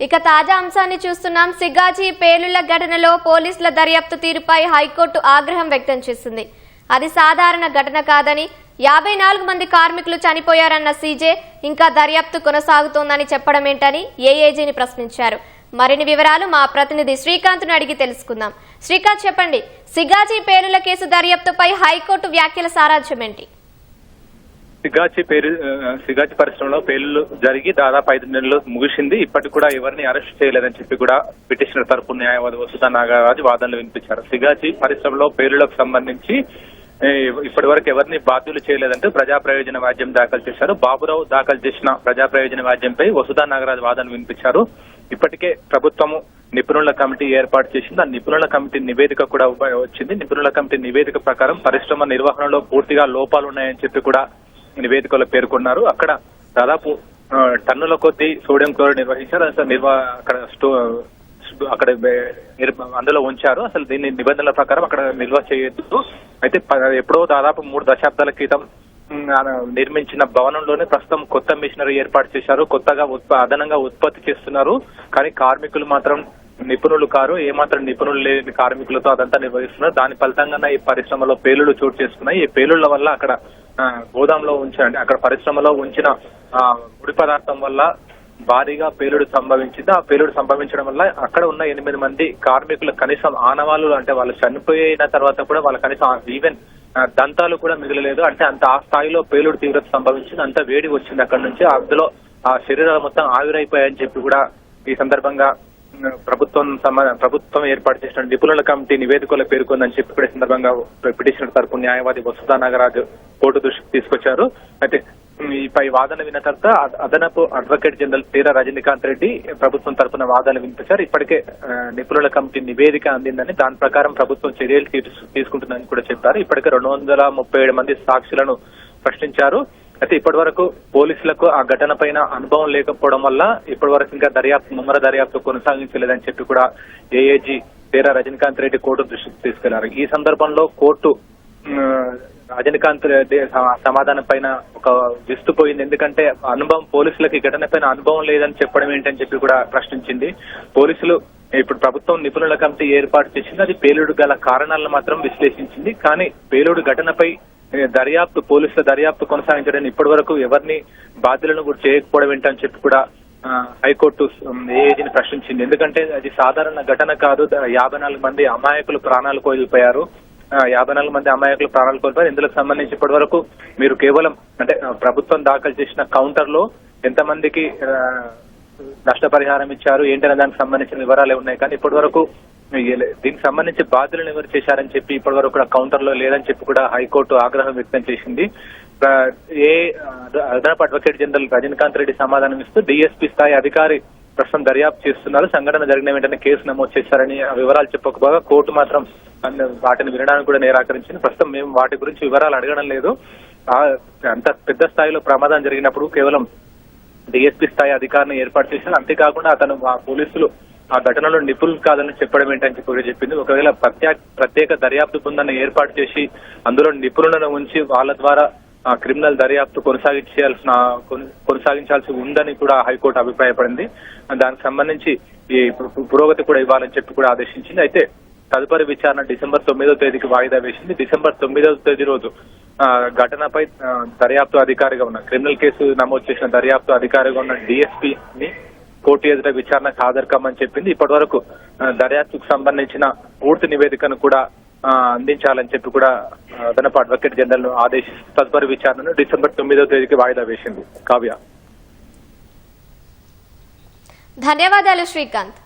ఇక తాజా అంశాన్ని చూస్తున్నాం. సిగాజీ పేలుళ్ళ ఘటనలో పోలీసుల దర్యాప్తు తీరుపై హైకోర్టు ఆగ్రహం వ్యక్తం చేసింది. అది సాధారణ ఘటన కాదని యాభై నాలుగు మంది కార్మికులు చనిపోయారన్న సీజే ఇంకా దర్యాప్తు కొనసాగుతోందని చెప్పడం ఏంటని ఏఏజీని ప్రశ్నించారు. మరిన్ని వివరాలు మా ప్రతినిధి శ్రీకాంత్ను అడిగి తెలుసుకుందాం. శ్రీకాంత్ చెప్పండి సిగాజీ పేలుల కేసు దర్యాప్తుపై హైకోర్టు వ్యాఖ్యల సారాంశం ఏంటి? సిగాచి పేరు సిగాచి పరిశ్రమలో పేర్లు జరిగి దాదాపు ఐదు నెలలు ముగిసింది. ఇప్పటికి కూడా ఎవరిని అరెస్ట్ చేయలేదని చెప్పి కూడా పిటిషనర్ తరపు న్యాయవాది వసుధా నాగరాజు వాదనలు వినిపించారు. సిగాచి పరిశ్రమలో పేర్లకు సంబంధించి ఇప్పటి వరకు ఎవరిని బాధ్యులు చేయలేదంటూ ప్రజా ప్రయోజన వాద్యం దాఖలు చేశారు. బాబురావు దాఖలు చేసిన ప్రజా ప్రయోజన వాద్యంపై వసుధా నాగరాజు వాదనలు వినిపించారు. ఇప్పటికే ప్రభుత్వము నిపుణుల కమిటీ ఏర్పాటు చేసింది. ఆ నిపుణుల కమిటీ నివేదిక కూడా వచ్చింది. నిపుణుల కమిటీ నివేదిక ప్రకారం పరిశ్రమ నిర్వహణలో పూర్తిగా లోపాలు ఉన్నాయని చెప్పి కూడా నివేదికలో పేర్కొన్నారు. అక్కడ దాదాపు టన్నుల కొద్దీ సోడియం క్లోరైడ్ నిర్వహించారు. అసలు నిర్వా అక్కడ స్టో అక్కడ అందులో ఉంచారు. అసలు దీన్ని నిబంధనల ప్రకారం అక్కడ నిల్వ చేయొద్దు. అయితే ప- ఎప్పుడో దాదాపు మూడు దశాబ్దాల క్రితం నిర్మించిన భవనంలోనే ప్రస్తుతం కొత్త మిషనరీ ఏర్పాటు చేశారు. కొత్తగా ఉత్ప అదనంగా ఉత్పత్తి చేస్తున్నారు. కానీ కార్మికులు మాత్రం నిపుణులు కారు. ఏమాత్రం నిపుణులు లేని కార్మికులతో అదంతా నిర్వహిస్తున్నారు. దాని ఫలితంగానే ఈ పరిశ్రమలో పేలుళ్ళు చోటు చేసుకున్నాయి. ఈ పేలుళ్ళ వల్ల అక్కడ గోదాంలో ఉంచిన అంటే అక్కడ పరిశ్రమలో ఉంచిన ఆ, ముడి పదార్థం వల్ల భారీగా పేలుడు సంభవించింది. ఆ పేలుడు సంభవించడం వల్ల అక్కడ ఉన్న ఎనిమిది మంది కార్మికులు కనీసం ఆనవాళ్ళు అంటే వాళ్ళు చనిపోయిన తర్వాత కూడా వాళ్ళ కనీసం ఈవెన్ దంతాలు కూడా మిగలలేదు. అంటే అంత ఆ స్థాయిలో పేలుడు తీవ్రత సంభవించింది. అంత వేడి వచ్చింది అక్కడ నుంచి. అందులో ఆ శరీరాలు మొత్తం ఆవిరైపోయాయని చెప్పి కూడా ఈ సందర్భంగా ప్రభుత్వం ప్రభుత్వం ఏర్పాటు చేసిన నిపుణుల కమిటీ నివేదికలో పేర్కొందని చెప్పి కూడా సందర్భంగా పిటిషనర్ తరపు న్యాయవాది వసుధా నాగరాజు కోర్టు దృష్టికి తీసుకొచ్చారు. అయితే ఈ పై వాదన విన్న తర్వాత అదనపు అడ్వకేట్ జనరల్ తీర రజనీకాంత్ రెడ్డి ప్రభుత్వం తరపున వాదనలు వినిపించారు. ఇప్పటికే ఆ, నిపుణుల కమిటీ నివేదిక అందిందని దాని ప్రకారం ప్రభుత్వం చర్యలు తీసుకుంటుందని కూడా చెప్పారు. ఇప్పటికే రెండు వందల ముప్పై ఏడు మంది సాక్షులను ప్రశ్నించారు. అయితే ఇప్పటి వరకు పోలీసులకు ఆ ఘటన పైన అనుభవం లేకపోవడం వల్ల ఇప్పటి వరకు ఇంకా దర్యాప్తు ముమ్మర దర్యాప్తు కొనసాగించలేదని చెప్పి కూడా ఏఏజీ తీరా రజనీకాంత్ రెడ్డి కోర్టు దృష్టికి తీసుకెళ్ళారు. ఈ సందర్భంలో కోర్టు రజనీకాంత్ రెడ్డి సమాధానం పైన ఒక విస్తుపోయింది. ఎందుకంటే అనుభవం పోలీసులకు ఈ ఘటన పైన అనుభవం లేదని చెప్పడం ఏంటని చెప్పి కూడా ప్రశ్నించింది. పోలీసులు ఇప్పుడు ప్రభుత్వం నిపుణుల కమిటీ ఏర్పాటు చేసింది. అది పేలుడు గల కారణాలను మాత్రం విశ్లేషించింది. కానీ పేలుడు ఘటనపై దర్యాప్తు పోలీసుల దర్యాప్తు కొనసాగించడానికి ఇప్పటి వరకు ఎవరిని బాధ్యులను కూడా చేయకపోవడం ఏంటని చెప్పి కూడా హైకోర్టు ఏజీని ప్రశ్నించింది. ఎందుకంటే అది సాధారణ ఘటన కాదు. యాభై నాలుగు మంది అమాయకులు ప్రాణాలు కోల్పోయారు. యాభై నాలుగు మంది అమాయకులు ప్రాణాలు కోల్పోయారు. ఇందుకు సంబంధించి ఇప్పటి వరకు మీరు కేవలం అంటే ప్రభుత్వం దాఖలు చేసిన కౌంటర్లో ఎంతమందికి నష్టపరిహారం ఇచ్చారు ఏంటనే దానికి సంబంధించిన వివరాలే ఉన్నాయి కానీ ఇప్పటి వరకు దీనికి సంబంధించి బాధ్యులను ఎవరు చేశారని చెప్పి ఇప్పటి వరకు కూడా కౌంటర్లో లేదని చెప్పి కూడా హైకోర్టు ఆగ్రహం వ్యక్తం చేసింది. ఏ అదనపు అడ్వకేట్ జనరల్ రజనీకాంత్ రెడ్డి సమాధానం ఇస్తూ డిఎస్పీ స్థాయి అధికారి ప్రస్తుతం దర్యాప్తు చేస్తున్నారు. సంఘటన జరిగిన వెంటనే కేసు నమోదు చేశారని ఆ వివరాలు చెప్పకపోగా కోర్టు మాత్రం వాటిని వినడానికి కూడా నిరాకరించింది. ప్రస్తుతం మేము వాటి గురించి వివరాలు అడగడం లేదు. అంత పెద్ద స్థాయిలో ప్రమాదం జరిగినప్పుడు కేవలం డిఎస్పీ స్థాయి అధికారిని ఏర్పాటు చేశారు. అంతేకాకుండా అతను పోలీసులు ఆ ఘటనలో నిపుణులు కాదని చెప్పడం ఏంటని చెప్పి చెప్పింది. ఒకవేళ ప్రత్యేక ప్రత్యేక దర్యాప్తు బృందాన్ని ఏర్పాటు చేసి అందులో నిపుణులను ఉంచి వాళ్ళ ద్వారా ఆ క్రిమినల్ దర్యాప్తు కొనసాగించాల్సిన కొనసాగించాల్సి ఉందని కూడా హైకోర్టు అభిప్రాయపడింది. దానికి సంబంధించి ఈ పురోగతి కూడా ఇవ్వాలని చెప్పి కూడా ఆదేశించింది. అయితే తదుపరి విచారణ డిసెంబర్ తొమ్మిదో తేదీకి వాయిదా వేసింది. డిసెంబర్ తొమ్మిదో తేదీ రోజు ఆ, ఘటనపై దర్యాప్తు అధికారిగా ఉన్న క్రిమినల్ కేసు నమోదు చేసిన దర్యాప్తు అధికారిగా ఉన్న డిఎస్పీని కోర్టు ఎదుట విచారణకు హాజరుకామని చెప్పింది. ఇప్పటి వరకు దర్యాప్తుకు సంబంధించిన పూర్తి నివేదికను కూడా అందించాలని చెప్పి కూడా అదనపు అడ్వకేట్ జనరల్ ఆదేశిస్తూ తదుపరి విచారణను డిసెంబర్ తొమ్మిదో తేదీకి వాయిదా వేసింది. కావ్య. ధన్యవాదాలు శ్రీకాంత్.